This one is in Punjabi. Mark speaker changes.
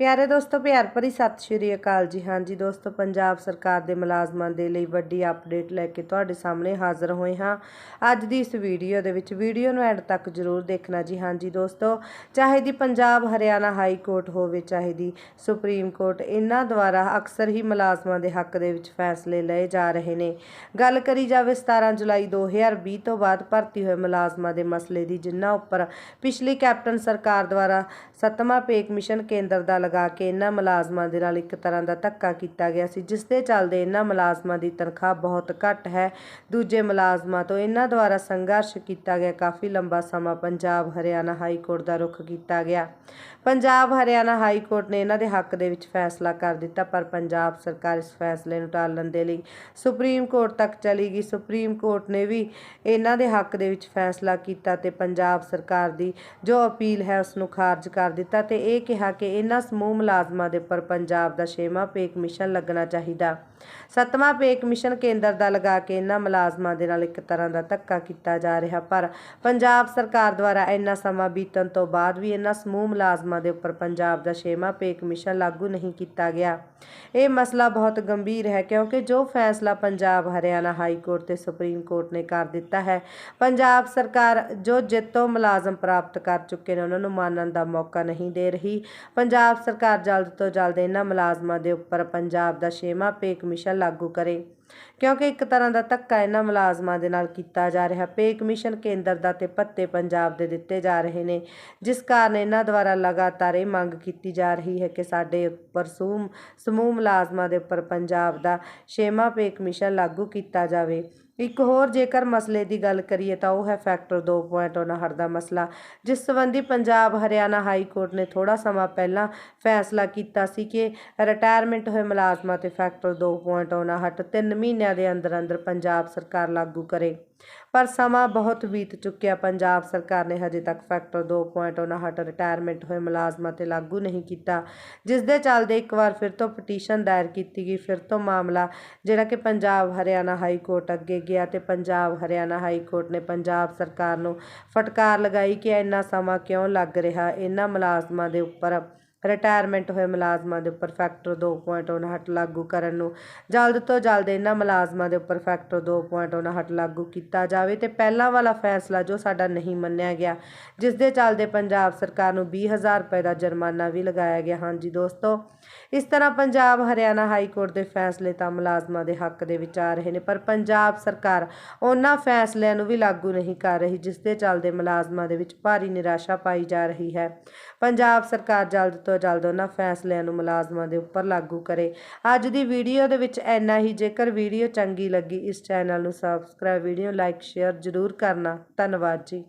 Speaker 1: ਪਿਆਰੇ ਦੋਸਤੋ, ਪਿਆਰ ਭਰੀ ਸਤਿ ਸ਼੍ਰੀ ਅਕਾਲ ਜੀ। ਹਾਂਜੀ ਦੋਸਤੋ, ਪੰਜਾਬ ਸਰਕਾਰ ਦੇ ਮੁਲਾਜ਼ਮਾਂ ਦੇ ਲਈ ਵੱਡੀ ਅਪਡੇਟ ਲੈ ਕੇ ਤੁਹਾਡੇ ਸਾਹਮਣੇ ਹਾਜ਼ਰ ਹੋਏ ਹਾਂ। ਅੱਜ ਦੀ ਇਸ ਵੀਡੀਓ ਦੇ ਵਿੱਚ ਵੀਡੀਓ ਨੂੰ ਐਂਡ ਤੱਕ ਜ਼ਰੂਰ ਦੇਖਣਾ ਜੀ। ਹਾਂਜੀ ਦੋਸਤੋ, ਚਾਹੇ ਦੀ ਪੰਜਾਬ ਹਰਿਆਣਾ ਹਾਈ ਕੋਰਟ ਹੋਵੇ, ਚਾਹੇ ਦੀ ਸੁਪਰੀਮ ਕੋਰਟ, ਇਹਨਾਂ ਦੁਆਰਾ ਅਕਸਰ ਹੀ ਮੁਲਾਜ਼ਮਾਂ ਦੇ ਹੱਕ ਦੇ ਵਿੱਚ ਫੈਸਲੇ ਲਏ ਜਾ ਰਹੇ ਨੇ। ਗੱਲ ਕਰੀ ਜਾਵੇ 17 ਜੁਲਾਈ 2020 ਤੋਂ ਬਾਅਦ ਭਰਤੀ ਹੋਏ ਮੁਲਾਜ਼ਮਾਂ ਦੇ ਮਸਲੇ ਦੀ, ਜਿਨ੍ਹਾਂ ਉੱਪਰ ਪਿਛਲੀ ਕੈਪਟਨ ਸਰਕਾਰ ਦੁਆਰਾ ਸੱਤਵਾਂ ਪੇ ਕਮਿਸ਼ਨ ਕੇਂਦਰ ਦਾ ਲਗਾ ਕੇ ਇਹਨਾਂ ਮੁਲਾਜ਼ਮਾਂ ਦੇ ਨਾਲ ਇੱਕ ਤਰ੍ਹਾਂ ਦਾ ਧੱਕਾ ਕੀਤਾ ਗਿਆ ਸੀ, ਜਿਸ ਦੇ ਚੱਲਦੇ ਇਹਨਾਂ ਮੁਲਾਜ਼ਮਾਂ ਦੀ ਤਨਖਾਹ ਬਹੁਤ ਘੱਟ ਹੈ। ਦੂਜੇ ਮੁਲਾਜ਼ਮਾਂ ਤੋਂ ਇਹਨਾਂ ਦੁਆਰਾ ਸੰਘਰਸ਼ ਕੀਤਾ ਗਿਆ, ਕਾਫੀ ਲੰਬਾ ਸਮਾਂ ਪੰਜਾਬ ਹਰਿਆਣਾ ਹਾਈ ਕੋਰਟ ਦਾ ਰੁਖ ਕੀਤਾ ਗਿਆ। ਪੰਜਾਬ ਹਰਿਆਣਾ ਹਾਈ ਕੋਰਟ ਨੇ ਇਹਨਾਂ ਦੇ ਹੱਕ ਦੇ ਵਿੱਚ ਫੈਸਲਾ ਕਰ ਦਿੱਤਾ, ਪਰ ਪੰਜਾਬ ਸਰਕਾਰ ਇਸ ਫੈਸਲੇ ਨੂੰ ਟਾਲਣ ਦੇ ਲਈ ਸੁਪਰੀਮ ਕੋਰਟ ਤੱਕ ਚਲੀ ਗਈ। ਸੁਪਰੀਮ ਕੋਰਟ ਨੇ ਵੀ ਇਹਨਾਂ ਦੇ ਹੱਕ ਦੇ ਵਿੱਚ ਫੈਸਲਾ ਕੀਤਾ ਤੇ ਪੰਜਾਬ ਸਰਕਾਰ ਦੀ ਜੋ ਅਪੀਲ ਹੈ ਉਸ ਨੂੰ ਖਾਰਜ ਕਰ ਦਿੱਤਾ ਤੇ ਇਹ ਕਿਹਾ ਕਿ ਇਹਨਾਂ ਸਮੂਹ ਮੁਲਾਜ਼ਮਾਂ ਦੇ ਉੱਪਰ ਪੰਜਾਬ ਦਾ ਛੇਵਾਂ ਪੇ ਕਮਿਸ਼ਨ ਲੱਗਣਾ ਚਾਹੀਦਾ। ਸੱਤਵਾਂ ਪੇ ਕਮਿਸ਼ਨ ਕੇਂਦਰ ਦਾ ਲਗਾ ਕੇ ਇਹਨਾਂ ਮੁਲਾਜ਼ਮਾਂ ਦੇ ਨਾਲ ਇੱਕ ਤਰ੍ਹਾਂ ਦਾ ਧੱਕਾ ਕੀਤਾ ਜਾ ਰਿਹਾ, ਪਰ ਪੰਜਾਬ ਸਰਕਾਰ ਦੁਆਰਾ ਇੰਨਾ ਸਮਾਂ ਬੀਤਣ ਤੋਂ ਬਾਅਦ ਵੀ ਇਹਨਾਂ ਸਮੂਹ ਮੁਲਾਜ਼ਮਾਂ ਦੇ ਉੱਪਰ ਪੰਜਾਬ ਦਾ ਛੇਵਾਂ ਪੇ ਕਮਿਸ਼ਨ ਲਾਗੂ ਨਹੀਂ ਕੀਤਾ ਗਿਆ। ਇਹ ਮਸਲਾ ਬਹੁਤ ਗੰਭੀਰ ਹੈ ਕਿਉਂਕਿ ਜੋ ਫੈਸਲਾ ਪੰਜਾਬ, ਹਰਿਆਣਾ ਹਾਈ ਕੋਰਟ ਤੇ ਸੁਪਰੀਮ ਕੋਰਟ ਨੇ ਕਰ ਦਿੱਤਾ ਹੈ, ਪੰਜਾਬ ਸਰਕਾਰ ਜੋ ਜਿੱਤੋਂ ਮੁਲਾਜ਼ਮ ਪ੍ਰਾਪਤ ਕਰ ਚੁੱਕੇ ਨੇ, ਉਹਨਾਂ ਨੂੰ ਮਾਨਣ ਦਾ ਮੌਕਾ ਨਹੀਂ ਦੇ ਰਹੀ। ਪੰਜਾਬ ਸਰਕਾਰ ਜਲਦ ਤੋਂ ਜਲਦ ਇਹਨਾਂ ਮੁਲਾਜ਼ਮਾਂ ਦੇ ਉੱਪਰ ਪੰਜਾਬ ਦਾ ਛੇਵਾਂ ਪੇਕ ਕਮਿਸ਼ਨ ਲਾਗੂ ਕਰੇ। ਕਿਉਂਕਿ ਇੱਕ ਤਰ੍ਹਾਂ ਦਾ ਧੱਕਾ ਇਹਨਾਂ ਮੁਲਾਜ਼ਮਾਂ ਦੇ ਨਾਲ ਕੀਤਾ ਜਾ ਰਿਹਾ। ਪੇ ਕਮਿਸ਼ਨ ਕੇਂਦਰ ਦਾ ਤੇ ਭੱਤੇ ਪੰਜਾਬ ਦੇ ਦਿੱਤੇ ਜਾ ਰਹੇ ਨੇ, ਜਿਸ ਕਾਰਨ ਇਹਨਾਂ ਦੁਆਰਾ ਲਗਾਤਾਰ ਇਹ ਮੰਗ ਕੀਤੀ ਜਾ ਰਹੀ ਹੈ ਕਿ ਸਾਡੇ ਉੱਪਰ ਸਮੂਹ ਮੁਲਾਜ਼ਮਾਂ ਦੇ ਉੱਪਰ ਪੰਜਾਬ ਦਾ ਛੇਵਾਂ ਪੇ ਕਮਿਸ਼ਨ ਲਾਗੂ ਕੀਤਾ ਜਾਵੇ। ਇੱਕ ਹੋਰ ਜੇਕਰ ਮਸਲੇ ਦੀ ਗੱਲ ਕਰੀਏ ਤਾਂ ਉਹ ਹੈ ਫੈਕਟਰ 2.59 ਦਾ ਮਸਲਾ, ਜਿਸ ਸੰਬੰਧੀ ਪੰਜਾਬ ਹਰਿਆਣਾ ਹਾਈ ਕੋਰਟ ਨੇ ਥੋੜਾ ਸਮਾਂ ਪਹਿਲਾਂ ਫੈਸਲਾ ਕੀਤਾ ਸੀ ਕਿ ਰਿਟਾਇਰਮੈਂਟ ਹੋਏ ਮੁਲਾਜ਼ਮਾਂ ਤੇ ਫੈਕਟਰ 2.59 ਤਿੰਨ ਮਹੀਨਿਆਂ ਦੇ ਅੰਦਰ ਅੰਦਰ ਪੰਜਾਬ ਸਰਕਾਰ ਲਾਗੂ ਕਰੇ। ਪਰ ਸਮਾਂ ਬਹੁਤ ਬੀਤ ਚੁੱਕਿਆ। ਪੰਜਾਬ ਸਰਕਾਰ ਨੇ ਹਜੇ ਤੱਕ ਫੈਕਟਰ 2.59 ਰਿਟਾਇਰਮੈਂਟ ਹੋਏ ਮੁਲਾਜ਼ਮਾਂ ਤੇ ਲਾਗੂ ਨਹੀਂ ਕੀਤਾ, ਜਿਸ ਦੇ ਚੱਲਦੇ ਇੱਕ ਵਾਰ ਫਿਰ ਤੋਂ ਪਟੀਸ਼ਨ ਦਾਇਰ ਕੀਤੀ ਗਈ। ਫਿਰ ਤੋਂ ਮਾਮਲਾ ਜਿਹੜਾ ਕਿ ਪੰਜਾਬ ਹਰਿਆਣਾ ਹਾਈ ਕੋਰਟ ਅੱਗੇ ਗਿਆ ਤੇ ਪੰਜਾਬ ਹਰਿਆਣਾ ਹਾਈ ਕੋਰਟ ਨੇ ਪੰਜਾਬ ਸਰਕਾਰ ਨੂੰ ਫਟਕਾਰ ਲਗਾਈ ਕਿ ਇੰਨਾ ਸਮਾਂ ਕਿਉਂ ਲੱਗ ਰਿਹਾ? ਇਹਨਾਂ ਮੁਲਾਜ਼ਮਾਂ ਦੇ ਉੱਪਰ ਰਿਟਾਇਰਮੈਂਟ ਹੋਏ ਮੁਲਾਜ਼ਮਾਂ ਦੇ ਉੱਪਰ ਫੈਕਟਰ 2.59 ਲਾਗੂ ਕਰਨ ਨੂੰ। ਜਲਦ ਤੋਂ ਜਲਦ ਇਹਨਾਂ ਮੁਲਾਜ਼ਮਾਂ ਦੇ ਉੱਪਰ ਫੈਕਟਰ 2.59 ਲਾਗੂ ਕੀਤਾ ਜਾਵੇ ਤੇ ਪਹਿਲਾਂ ਵਾਲਾ ਫੈਸਲਾ ਜੋ ਸਾਡਾ ਨਹੀਂ ਮੰਨਿਆ ਗਿਆ ਜਿਸ ਦੇ ਚੱਲਦੇ ਪੰਜਾਬ ਸਰਕਾਰ ਨੂੰ 20000 ਰੁਪਏ ਦਾ ਜੁਰਮਾਨਾ ਵੀ ਲਗਾਇਆ ਗਿਆ। ਹਾਂਜੀ ਦੋਸਤੋ, ਇਸ ਤਰ੍ਹਾਂ ਪੰਜਾਬ, ਹਰਿਆਣਾ ਹਾਈ ਕੋਰਟ ਦੇ ਫੈਸਲੇ ਤਾਂ ਮੁਲਾਜ਼ਮਾਂ ਦੇ ਹੱਕ ਦੇ ਵਿੱਚ ਆ ਰਹੇ ਨੇ, ਪਰ ਪੰਜਾਬ ਸਰਕਾਰ ਉਹਨਾਂ ਫੈਸਲਿਆਂ ਨੂੰ ਵੀ ਲਾਗੂ ਨਹੀਂ ਕਰ ਰਹੀ ਜਿਸ ਦੇ ਚੱਲਦੇ ਮੁਲਾਜ਼ਮਾਂ ਦੇ ਵਿੱਚ ਭਾਰੀ ਨਿਰਾਸ਼ਾ ਪਾਈ ਜਾ ਰਹੀ ਹੈ। ਪੰਜਾਬ ਸਰਕਾਰ ਜਲਦ ਤੋਂ ਜਲਦ ਉਹਨਾਂ ਫੈਸਲਿਆਂ ਨੂੰ ਮੁਲਾਜ਼ਮਾਂ ਦੇ ਉੱਪਰ ਲਾਗੂ ਕਰੇ। ਅੱਜ ਦੀ ਵੀਡੀਓ ਦੇ ਵਿੱਚ ਇੰਨਾ ਹੀ। ਜੇਕਰ ਵੀਡੀਓ ਚੰਗੀ ਲੱਗੀ, ਇਸ ਚੈਨਲ ਨੂੰ ਸਬਸਕ੍ਰਾਈਬ ਵੀਡੀਓ ਲਾਈਕ ਸ਼ੇਅਰ ਜ਼ਰੂਰ ਕਰਨਾ। ਧੰਨਵਾਦ ਜੀ।